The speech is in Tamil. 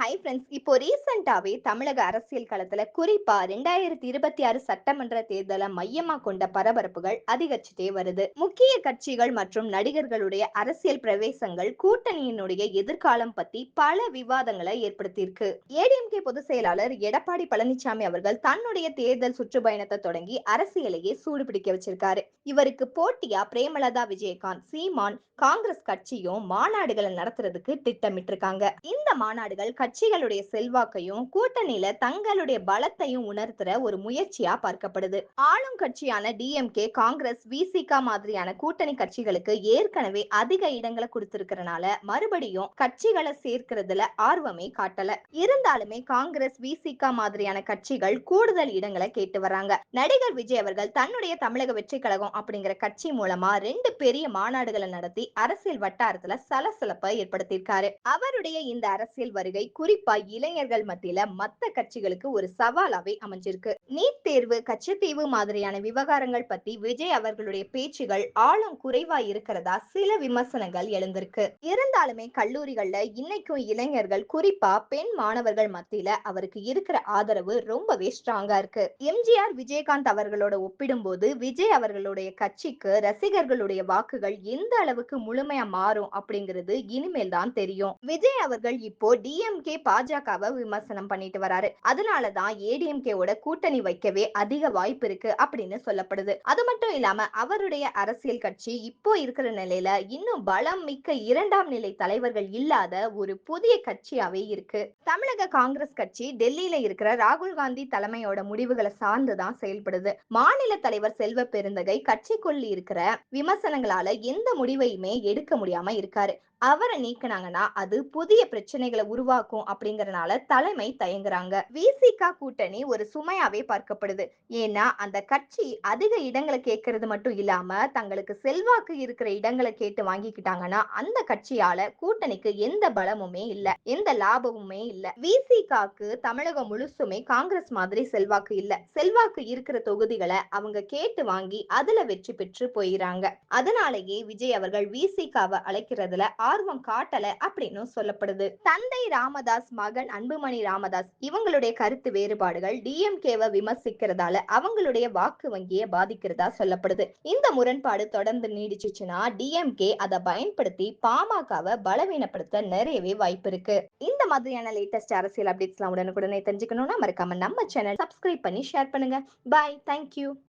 ஹை ஃப்ரெண்ட்ஸ் இப்போ ரீசெண்டாவே தமிழக அரசியல் களத்துல குறிப்பா ரெண்டாயிரத்தி இருபத்தி ஆறு சட்டமன்ற தேர்தலை மையமா கொண்ட பரபரப்புகள் அதிகரிச்சுட்டே வருது. முக்கிய கட்சிகள் மற்றும் நடிகர்களுடைய அரசியல் பிரவேசங்கள் கூட்டணியினுடைய எதிர்காலம் பத்தி பல விவாதங்களை ஏற்படுத்தியிருக்கு. ஏடிஎம்கே பொதுச் செயலாளர் எடப்பாடி பழனிசாமி அவர்கள் தன்னுடைய தேர்தல் சுற்றுப்பயணத்தை தொடங்கி அரசியலையே சூடு பிடிக்க வச்சிருக்காரு. இவருக்கு போட்டியா பிரேமலதா விஜயகாந்த் சீமான் காங்கிரஸ் கட்சியும் மாநாடுகளை நடத்துறதுக்கு திட்டமிட்டிருக்காங்க. இந்த மாநாடுகள் கட்சிகளுடைய செல்வாக்கையும் கூட்டணியில தங்களுடைய பலத்தையும் உணர்த்துற ஒரு முயற்சியா பார்க்கப்படுது. ஆளும் கட்சியான டிஎம்கே காங்கிரஸ் விசிகா மாதிரியான கூட்டணி கட்சிகளுக்கு ஏற்கனவே அதிக இடங்களை கொடுத்திருக்கிறனால மறுபடியும் கட்சிகளை சேர்க்கிறதுல ஆர்வமே காட்டல. இருந்தாலுமே காங்கிரஸ் விசிகா மாதிரியான கட்சிகள் கூடுதல் இடங்களை கேட்டு வராங்க. நடிகர் விஜய் அவர்கள் தன்னுடைய தமிழக வெற்றி கழகம் அப்படிங்கிற கட்சி மூலமா ரெண்டு பெரிய மாநாடுகளை நடத்தி அரசியல் வட்டாரத்துல சலசலப்பை ஏற்படுத்தியிருக்காரு. அவருடைய இந்த அரசியல் வருகை குறிப்பா இளைஞர்கள் மத்தியில மத்த கட்சிகளுக்கு ஒரு சவாலாவே அமைஞ்சிருக்கு. நீட் தேர்வு கச்சத்தீவு மாதிரியான விவகாரங்கள் பத்தி விஜய் அவர்களுடைய பேச்சுகள் ஆழம் குறைவா இருக்கிறதா சில விமர்சனங்கள் எழுந்திருக்கு. இருந்தாலுமே கல்லூரிகள்ல இன்னைக்கும் இளைஞர்கள் குறிப்பா பெண் மாணவர்கள் மத்தியில அவருக்கு இருக்கிற ஆதரவு ரொம்பவே ஸ்ட்ராங்கா இருக்கு. எம்ஜிஆர் விஜயகாந்த் அவர்களோட ஒப்பிடும்போது விஜய் அவர்களுடைய கட்சிக்கு ரசிகர்களுடைய வாக்குகள் எந்த அளவுக்கு முழுமையா மாறும் அப்படிங்கிறது இனிமேல் தான் தெரியும். விஜய் அவர்கள் இப்போ டிஎம்கே பாஜகவை விமர்சனம் பண்ணிட்டு வராரு. அதனாலதான் ஏடிஎம்கேவோட கூட்டணி வைக்கவே அதிக வாய்ப்பு இருக்கு அப்படின்னு சொல்லப்படுது. அது மட்டும் இல்லாம அவருடைய அரசியல் கட்சி இப்போ இருக்கிற நிலையில இன்னும் பலம் மிக்க இரண்டாம் நிலை தலைவர்கள் இல்லாத ஒரு புதிய கட்சியாவே இருக்கு. தமிழக காங்கிரஸ் கட்சி டெல்லியில இருக்கிற ராகுல் காந்தி தலைமையோட முடிவுகளை சார்ந்துதான் செயல்படுது. மாநில தலைவர் செல்வ பெருந்தகை கட்சிக்குள் இருக்கிற விமர்சனங்களால எந்த முடிவையுமே எடுக்க முடியாம இருக்காரு. அவரை நீக்கினாங்கன்னா அது புதிய பிரச்சனைகளை உருவாக்கும் அப்படிங்கறனால தலைமை தயங்குறாங்க. விசிகா கூட்டணி ஒரு சுமையாவே பார்க்கப்படுது. ஏன்னா அந்த கட்சி அதிக இடங்களை கேட்கறது மட்டும் இல்லாம தங்களுக்கு செல்வாக்கு இருக்கிற இடங்களை கேட்டு வாங்கிக்கிட்டாங்கன்னா அந்த கட்சியால கூட்டணிக்கு எந்த பலமுமே இல்ல. எந்த லாபமுமே இல்ல. விசிகாக்கு தமிழகம் முழுசுமே காங்கிரஸ் மாதிரி செல்வாக்கு இல்ல. செல்வாக்கு இருக்கிற தொகுதிகளை அவங்க கேட்டு வாங்கி அதுல வெற்றி பெற்று போயிறாங்க. அதனாலேயே விஜய் அவர்கள் விசிகாவை அழைக்கிறதுல ஆர்வம் காட்டல அப்படின்னு சொல்லப்படுது. தந்தை ராமதாஸ் மகன் அன்புமணி ராமதாஸ் இவங்களுடைய கருத்து வேறுபாடுகள் டிஎம்கேவை விமர்சிக்கிறதால அவங்களுடைய வாக்கு வங்கியை பாதிக்கிறதா சொல்லப்படுது. இந்த முரண்பாடு தொடர்ந்து நீடிச்சுச்சுன்னா டிஎம்கே அதை பயன்படுத்தி பாமகவை பலவீனப்படுத்த நிறையவே வாய்ப்பு இருக்கு. இந்த மாதிரியான லேட்டஸ்ட் அரசியல் அப்டேட்ஸ்லாம் உடனுக்குடனே தெரிஞ்சுக்கணும்னா மறக்காம நம்ம சேனல் சப்ஸ்கிரைப் பண்ணி ஷேர் பண்ணுங்க. Bye thank you